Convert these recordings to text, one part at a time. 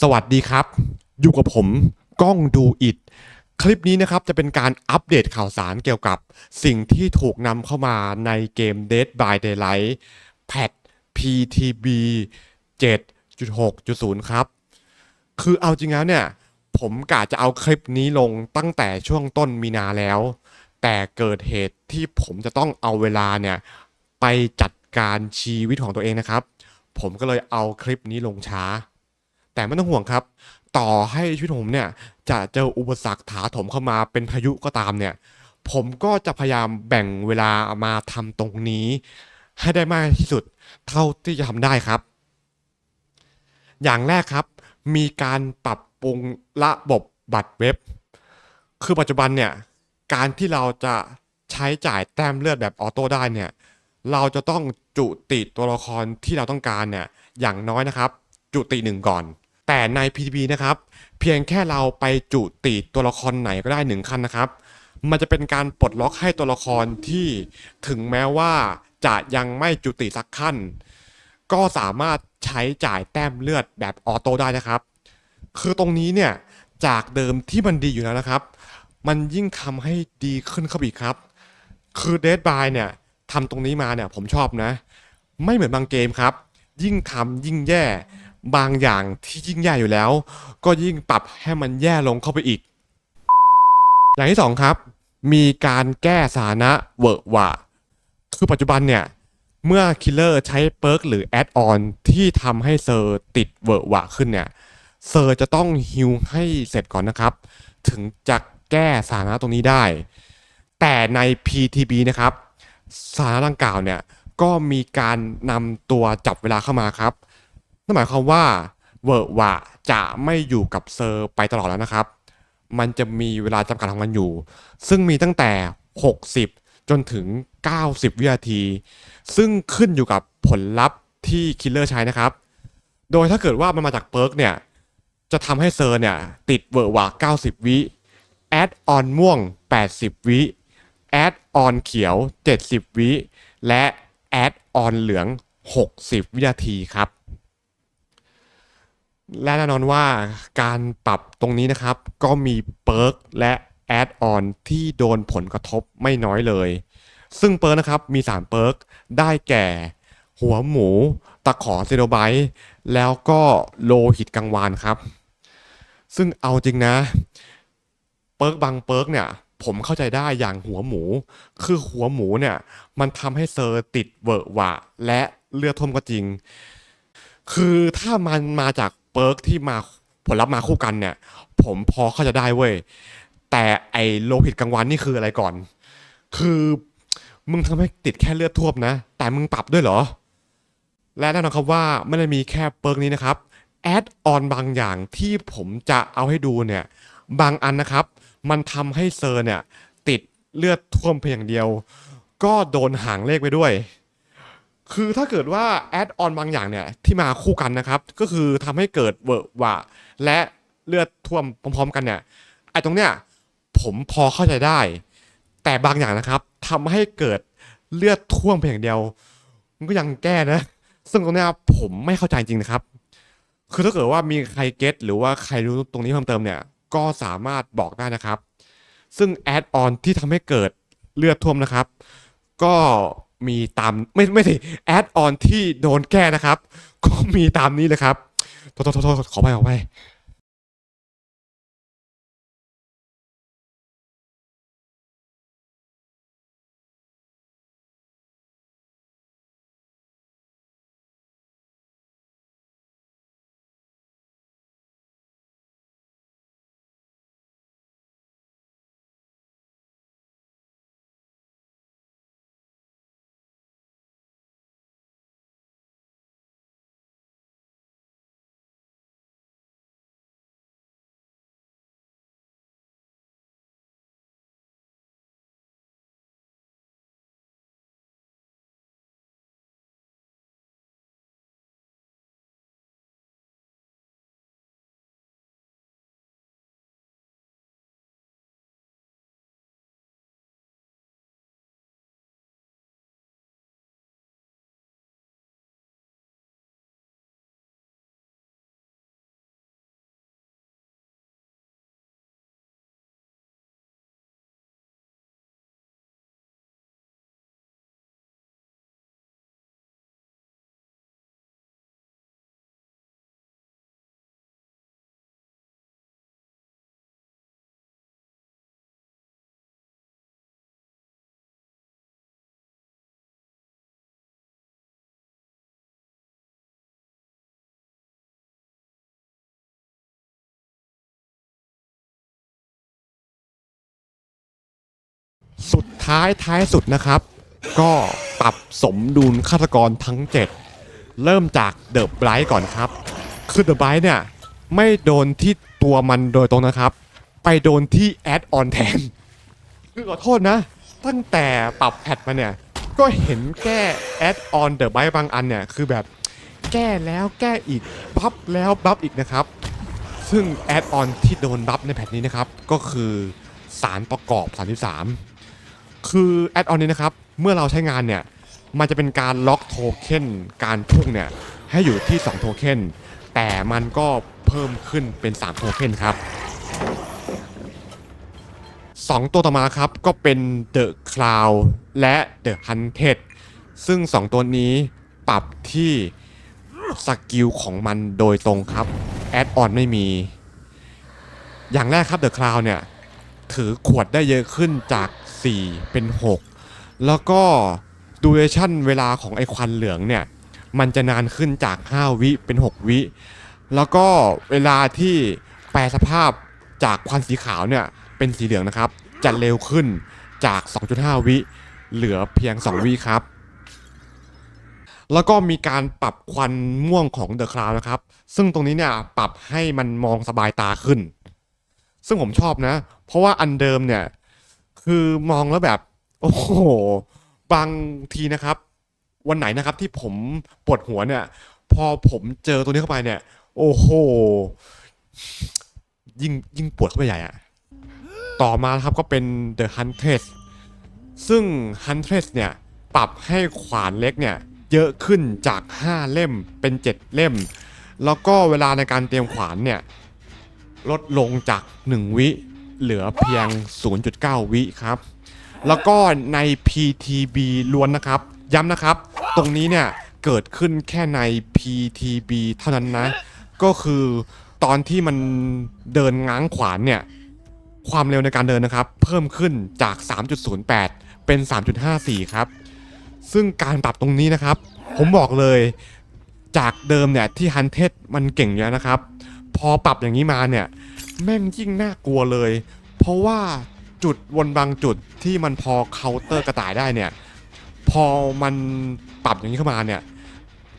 สวัสดีครับ อยู่กับผมก้องดูอิดคลิปนี้นะครับจะเป็นการอัปเดตข่าวสารเกี่ยวกับสิ่งที่ถูกนำเข้ามาในเกม Dead by Daylight แพท PTB 7.6.0 ครับ คือเอาจริงแล้วเนี่ย ผมกะจะเอาคลิปนี้ลงตั้งแต่ช่วงต้นมีนาแล้ว แต่เกิดเหตุที่ผมจะต้องเอาเวลาเนี่ย ไปจัดการชีวิตของตัวเองนะครับ ผมก็เลยเอาคลิปนี้ลงช้า แต่ไม่ต้องห่วงครับ ต่อให้ชีวิตผมเนี่ยจะเจออุปสรรคถาถมเข้ามาเป็นพายุก็ตามเนี่ย ผมก็จะพยายามแบ่งเวลามาทำตรงนี้ ให้ได้มากที่สุดเท่าที่จะทำได้ครับ อย่างแรกครับ มีการปรับปรุงระบบบัตรเว็บ คือปัจจุบันเนี่ย การที่เราจะใช้จ่ายแต้มเลือดแบบออโต้ได้เนี่ย เราจะต้องจุติตัวละครที่เราต้องการเนี่ย อย่างน้อยนะครับ จุติหนึ่งก่อน แต่ใน PTB นะครับ เพียงแค่เราไปจุติตัวละครไหนก็ได้หนึ่งขั้นนะครับ มันจะเป็นการปลดล็อกให้ตัวละครที่ถึงแม้ว่าจะยังไม่จุติสักขั้น ก็สามารถใช้จ่ายแต้มเลือดแบบออโต้ได้นะครับ คือตรงนี้เนี่ยจากเดิมที่มันดีอยู่แล้วนะครับ มันยิ่งทำให้ดีขึ้นเข้าอีกครับ คือ Dead by เนี่ยทำตรงนี้มาเนี่ยผมชอบนะ ไม่เหมือนบางเกมครับ ยิ่งทำยิ่งแย่ บางอย่างที่ยิ่งแย่อยู่แล้ว ก็ยิ่งปรับให้มันแย่ลงเข้าไปอีก อย่างที่สองครับ มีการแก้สถานะเวอร์วะคือปัจจุบันเนี่ย เมื่อคิลเลอร์ใช้เปิร์กหรือแอดออนที่ทำให้เซอร์ติดเวอร์วะขึ้นเนี่ย เซอร์จะต้องฮิวให้เสร็จก่อนนะครับ ถึงจะแก้สถานะตรงนี้ได้ แต่ใน PTB นะครับสถานะดังกล่าวเนี่ยก็มีการนำตัวจับเวลาเข้ามาครับ นั่นหมายความว่าเวอร์วะจะไม่อยู่กับเซอร์ไปตลอดแล้วนะครับ มันจะมีเวลาจำกัดของมันอยู่ ซึ่งมีตั้งแต่ 60 จนถึง 90 วินาที ซึ่งขึ้นอยู่กับผลลัพธ์ที่คิลเลอร์ใช้นะครับ โดยถ้าเกิดว่ามันมาจากเปิร์กเนี่ย จะทำให้เซอร์เนี่ย ติดเวอร์วะ90 วิแอดออนม่วง 80 วิแอดออนเขียว 70 วิและแอดออนเหลือง 60 วินาทีครับ และแน่นอนว่าการปรับตรงนี้นะครับ ก็มีเปิร์กและแอดออนที่โดนผลกระทบไม่น้อยเลย ซึ่งเปิร์กนะครับมี 3 เปิร์กได้แก่ หัวหมู ตะขอเซโนไบต์แล้วก็โลหิตกังวานครับ ซึ่งเอาจริงนะเปิร์กบางเปิร์กเนี่ยผมเข้าใจได้อย่างหัวหมู คือหัวหมูเนี่ย มันทำให้เซอร์ติดเวอร์หวะ และเลือดท่วมก็จริง คือถ้ามันมาจาก เปิร์กที่มาผลลัพธ์มาคู่กันเนี่ย ผมพอเข้าใจได้เว้ย แต่ไอโลหิตกลางวันนี่คืออะไรก่อน คือมึงทำให้ติดแค่เลือดท่วมนะ แต่มึงปรับด้วยเหรอ และแน่นอนครับว่าไม่ได้มีแค่เปิร์กนี้นะครับแอดออนบางอย่างที่ผมจะเอาให้ดูเนี่ย บางอันนะครับ มันทำให้เซอร์เนี่ย ติดเลือดท่วมเพียงอย่างเดียว ก็โดนหางเลขไปด้วย คือถ้าเกิดว่าแอดออนบางอย่างเนี่ยที่มาคู่กันนะครับ ก็คือทำให้เกิดเวอร์วะและเลือดท่วมพร้อม ๆ กันเนี่ยไอ้ตรงเนี้ยผมพอเข้าใจได้ แต่บางอย่างนะครับทำให้เกิดเลือดท่วมเพียงอย่างเดียว มันก็ยังแก้นะ ซึ่งตรงเนี้ยผมไม่เข้าใจจริงนะครับ คือถ้าเกิดว่ามีใครเก็ตหรือว่าใครรู้ตรงนี้เพิ่มเติมเนี่ย ก็สามารถบอกได้นะครับ ซึ่งแอดออนที่ทำให้เกิดเลือดท่วมนะครับ ก็ มีตามไม่ไม่สิแอดออนที่โดนแก้นะครับ ก็มีตามนี้เลยครับโทษโทษโทษขอไปขอไป ท้ายท้ายสุดนะครับ ก็ปรับสมดุลฆาตกรทั้ง 7 เริ่มจากเดอะไบรท์ก่อนครับ คือเดอะไบรท์เนี่ย ไม่โดนที่ตัวมันโดยตรงนะครับ ไปโดนที่แอดออนแทนคือขอโทษนะ ตั้งแต่ปรับแพทมาเนี่ย ก็เห็นแก้แอดออนเดอะไบรท์บางอันเนี่ย คือแบบแก้แล้วแก้อีกบัฟแล้วบัฟอีกนะครับ ซึ่งแอดออนที่โดนบัฟในแพทนี้นะครับ ก็คือสารประกอบ 33 คือแอดออนนี้นะครับ เมื่อเราใช้งานเนี่ย มันจะเป็นการล็อกโทเค็นการพุ่งเนี่ย ให้อยู่ที่ 2 โทเค็นแต่มันก็เพิ่มขึ้นเป็น 3 โทเค็นครับ 2 ตัวต่อมาครับ ก็เป็น The Cloud และ The Hunted ซึ่ง 2 ตัวนี้ปรับที่สกิลของมันโดยตรงครับแอดออนไม่มี อย่างแรกครับ The Cloud เนี่ย ถือขวดได้เยอะขึ้นจาก 4 เป็น 6 แล้วก็ดูเรชั่นเวลาของไอควันเหลืองเนี่ย มันจะนานขึ้นจาก 5 วิเป็น 6 วิ แล้วก็เวลาที่แปลสภาพจากควันสีขาวเนี่ยเป็นสีเหลืองนะครับ จะเร็วขึ้นจาก 2.5 วิเหลือเพียง 2 วิครับ แล้วก็มีการปรับควันม่วงของ The Cloud นะครับ ซึ่งตรงนี้เนี่ยปรับให้มันมองสบายตาขึ้น ซึ่งผมชอบนะ เพราะว่าอันเดิมเนี่ย คือมองแล้วแบบ โอ้โห บางทีนะครับ วันไหนนะครับที่ผมปวดหัวเนี่ย พอผมเจอตัวนี้เข้าไปเนี่ย โอ้โห ยิ่งยิ่งปวดเข้าไปใหญ่อะต่อมาครับก็เป็น The Huntress ซึ่ง Huntress เนี่ย ปรับให้ขวานเล็กเนี่ย เยอะขึ้นจาก 5 เล่มเป็น 7 เล่ม แล้วก็เวลาในการเตรียมขวานเนี่ย ลดลงจาก 1 วิ เหลือเพียง 0.9 วิครับ แล้วก็ใน PTB ล้วนนะครับ ย้ำนะครับ ตรงนี้เนี่ยเกิดขึ้นแค่ใน PTB เท่านั้นนะ ก็คือตอนที่มันเดินง้างขวานเนี่ย ความเร็วในการเดินนะครับ เพิ่มขึ้นจาก 3.08 เป็น 3.54 ครับ ซึ่งการปรับตรงนี้นะครับ ผมบอกเลยจากเดิมเนี่ยที่ฮันเทสมันเก่งอยู่นะครับ พอปรับอย่างนี้มาเนี่ย แม่งยิ่งน่ากลัวเลย เพราะว่าจุดวนบางจุดที่มันพอเคาน์เตอร์กระต่ายได้เนี่ย พอมันปรับอย่างนี้เข้ามาเนี่ย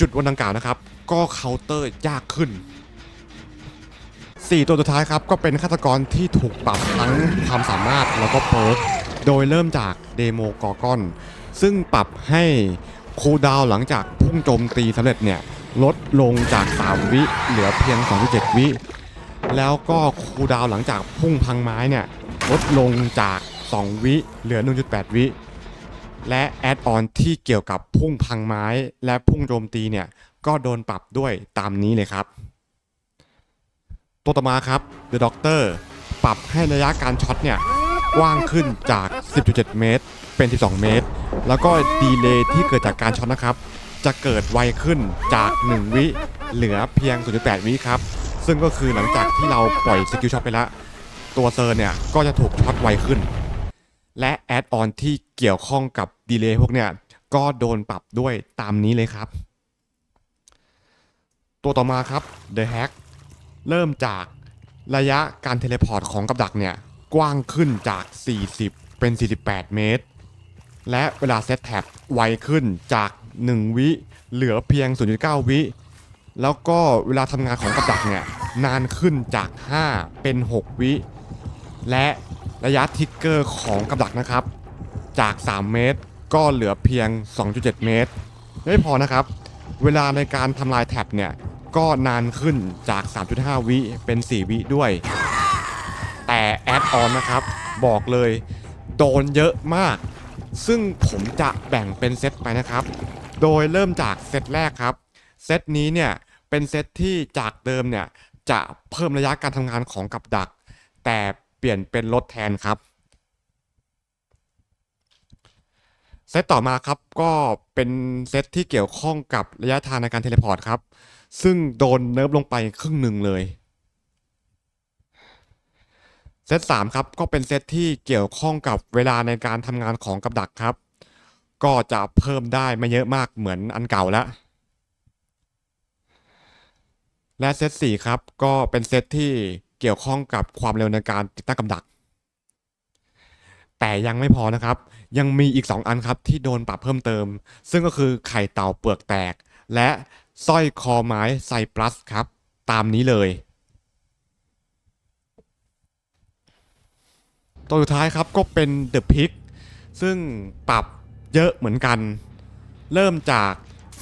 จุดวนดังกล่าวนะครับ ก็เคาน์เตอร์ยากขึ้น 4 ตัวสุดท้ายครับก็เป็นฆาตกรที่ถูกปรับทั้งความสามารถแล้วก็เพิร์กโดยเริ่มจากเดโมกอร์กอน ซึ่งปรับให้คูดาวหลังจากพุ่งโจมตีสำเร็จเนี่ยลดลงจาก 3 วิเหลือเพียง 2.7 วิ แล้วก็คูดาวหลังจากพุ่งพังไม้เนี่ยลดลงจาก 2 วิเหลือ 1.8 วิ และแอดออนที่เกี่ยวกับพุ่งพังไม้และพุ่งโจมตีเนี่ยก็โดนปรับด้วยตามนี้เลยครับ ตัวต่อมาครับ The Doctor ปรับให้ระยะการช็อตเนี่ยกว้างขึ้นจาก 10.7 เมตร เป็น 12 เมตร แล้วก็ดีเลย์ที่เกิดจากการช็อตนะครับ จะเกิดไวขึ้นจาก 1 วิ เหลือเพียง 0.8 วิครับ ซึ่งก็คือหลังจากที่เราปล่อยสกิลช็อตไปแล้ว ตัวเซอร์เนี่ยก็จะถูกช็อตไวขึ้น และแอดออนที่เกี่ยวข้องกับดีเลย์พวกเนี่ยก็โดนปรับด้วยตามนี้เลยครับ ตัวต่อมาครับ The Hack เริ่มจากระยะการเทเลพอร์ตของกับดักเนี่ยกว้างขึ้นจาก 40 เป็น 48 เมตร และเวลาเซตแท็บไวขึ้นจาก 1 วิ เหลือเพียง 0.9 วิ แล้วก็เวลาทำงานของกับดักเนี่ยนานขึ้นจาก 5 เป็น 6 วิ และระยะทิกเกอร์ของกับดักนะครับ จาก 3 เมตร ก็เหลือเพียง 2.7 เมตร ไม่พอนะครับ เวลาในการทำลายแท็บเนี่ยก็นานขึ้นจาก 3.5 วิเป็น 4 วิด้วย แต่แอดออนนะครับ บอกเลยโดนเยอะมาก ซึ่งผมจะแบ่งเป็นเซตไปนะครับ โดยเริ่มจากเซตแรกครับ เซตนี้เนี่ยเป็นเซตที่จากเดิมเนี่ยจะเพิ่มระยะการทำงานของกับดัก แต่เปลี่ยนเป็นลดแทนครับ เซตต่อมาครับก็เป็นเซตที่เกี่ยวข้องกับระยะทางในการเทเลพอร์ตครับ ซึ่งโดนเนิร์ฟลงไปครึ่งหนึ่งเลยเซต3ครับก็เป็นเซตที่เกี่ยวข้องกับเวลาในการทำงานของกับดักครับ ก็จะเพิ่มได้ไม่เยอะมากเหมือนอันเก่าแล้ว และเซต4ครับ ก็เป็นเซตที่เกี่ยวข้องกับความเร็วในการติดตั้งกับดัก แต่ยังไม่พอนะครับ ยังมีอีก 2 อันครับที่โดนปรับเพิ่มเติม ซึ่งก็คือไข่เต่าเปลือกแตก และสร้อยคอไม้ไซปรัสครับ ตามนี้เลย ตัวสุดท้ายครับก็เป็น The Pick ซึ่งปรับเยอะเหมือนกัน เริ่มจาก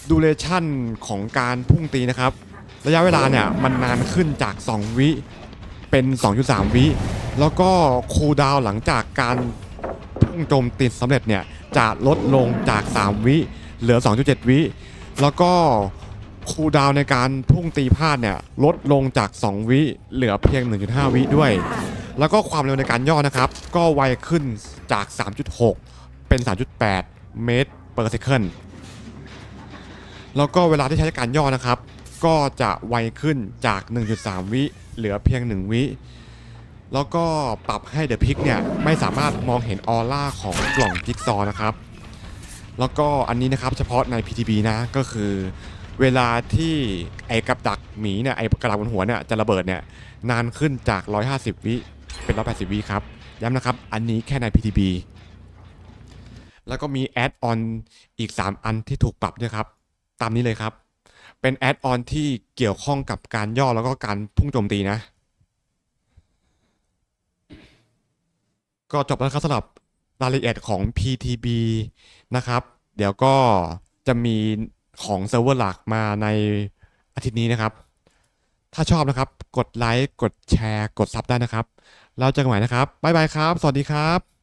ดูเรชั่นของการพุ่งตีนะครับ ระยะเวลาเนี่ยมันนานขึ้นจาก 2 วิเป็น 2.3 วิแล้วก็คูลดาวหลังจากการพุ่งโจมตีสำเร็จเนี่ยจะลดลงจาก 3 วิเหลือ 2.7 วิแล้วก็คูลดาวในการพุ่งตีพลาดเนี่ยลดลงจาก 2 วิเหลือเพียง 1.5 วิด้วย แล้วก็ความเร็วในการย่อนะครับ ก็ไวขึ้นจาก 3.6 เป็น 3.8 เมตร per second แล้วก็เวลาที่ใช้การย่อนะครับ ก็จะไวขึ้นจาก 1.3 วิเหลือเพียง 1 วิ แล้วก็ปรับให้เดอะพิกเนี่ยไม่สามารถมองเห็นออร่าของกล่องจิ๊กซอนะครับ แล้วก็อันนี้นะครับเฉพาะใน PTB นะก็คือเวลาที่ไอ้กับดักหมีเนี่ยไอ้กระดักบนหัวเนี่ยจะระเบิดเนี่ยนานขึ้นจาก 150 วิเป็น 180 วิครับ ย้ำนะครับ อันนี้แค่ใน PTB แล้วก็มีแอดออนอีก 3 อันที่ถูกปรับด้วยครับ ตามนี้เลยครับ เป็นแอดออนที่เกี่ยวข้องกับการย่อแล้วก็การพุ่งโจมตีนะ ก็จบแล้วครับสำหรับรายละเอียดของ PTB นะครับ เดี๋ยวก็จะมีของเซิร์ฟเวอร์หลักมาในอาทิตย์นี้นะครับ ถ้าชอบนะครับ กดไลค์ กดแชร์ กดซับได้นะครับแล้วเจอกันใหม่นะครับ บ๊ายบายครับ สวัสดีครับ